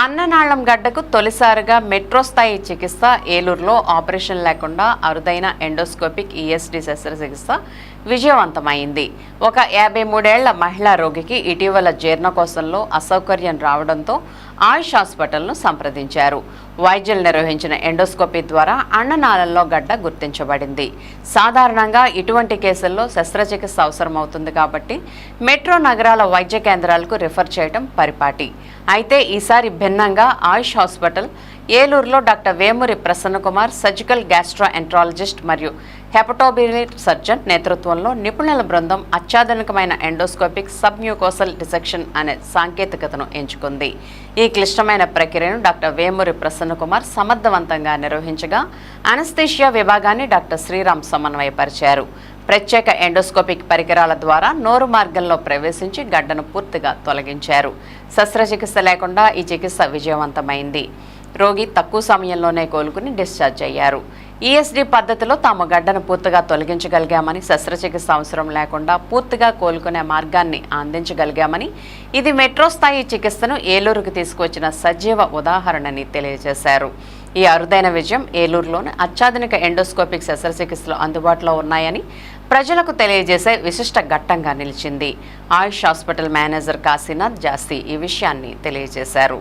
అన్ననాళం గడ్డకు తొలిసారిగా మెట్రో స్థాయి చికిత్స ఏలూరులో ఆపరేషన్ లేకుండా అరుదైన ఎండోస్కోపిక్ ఈఎస్డి శస్త్రచికిత్స విజయవంతమైంది. ఒక యాభై మూడేళ్ళ మహిళా రోగికి ఇటీవల జీర్ణకోశంలో అసౌకర్యం రావడంతో ఆయుష్ హాస్పిటల్ను సంప్రదించారు. వైద్యులు నిర్వహించిన ఎండోస్కోపీ ద్వారా అన్ననాళంలో గడ్డ గుర్తించబడింది. సాధారణంగా ఇటువంటి కేసుల్లో శస్త్రచికిత్స అవసరమవుతుంది కాబట్టి మెట్రో నగరాల వైద్య కేంద్రాలకు రిఫర్ చేయడం పరిపాటి. అయితే ఈసారి భిన్నంగా ఆయుష్ హాస్పిటల్ ఏలూరులో doctor Vemuri Prasannakumar surgical gastroenterologist మరియు హెపటోబిలిట్ సర్జన్ నేతృత్వంలో నిపుణుల బృందం అత్యాధునికమైన ఎండోస్కోపిక్ సబ్మ్యూకోసల్ డిసెక్షన్ అనే సాంకేతికతను ఎంచుకుంది. ఈ క్లిష్టమైన ప్రక్రియను డాక్టర్ వేమూరి ప్రసన్నకుమార్ సమర్థవంతంగా నిర్వహించగా అనస్థీషియా విభాగాన్ని డాక్టర్ శ్రీరామ్ సమన్వయపరిచారు. ప్రత్యేక ఎండోస్కోపిక్ పరికరాల ద్వారా నోరు మార్గంలో ప్రవేశించి గడ్డను పూర్తిగా తొలగించారు. శస్త్రచికిత్స లేకుండా ఈ చికిత్స విజయవంతమైంది. రోగి తక్కువ సమయంలోనే కోలుకుని డిశ్చార్జ్ అయ్యారు. ఈఎస్డి పద్ధతిలో తాము గడ్డను పూర్తిగా తొలగించగలిగామని శస్త్రచికిత్స అవసరం లేకుండా పూర్తిగా కోలుకునే మార్గాన్ని అందించగలిగామని ఇది మెట్రో స్థాయి చికిత్సను ఏలూరుకు తీసుకొచ్చిన సజీవ ఉదాహరణని తెలియజేశారు. ఈ అరుదైన విజయం ఏలూరులోని అత్యాధునిక ఎండోస్కోపిక్ శస్త్రచికిత్సలు అందుబాటులో ఉన్నాయని ప్రజలకు తెలియజేసే విశిష్ట ఘట్టంగా నిలిచింది. ఆయుష్ హాస్పిటల్ మేనేజర్ కాశీనాథ్ జాస్తి ఈ విషయాన్ని తెలియజేశారు.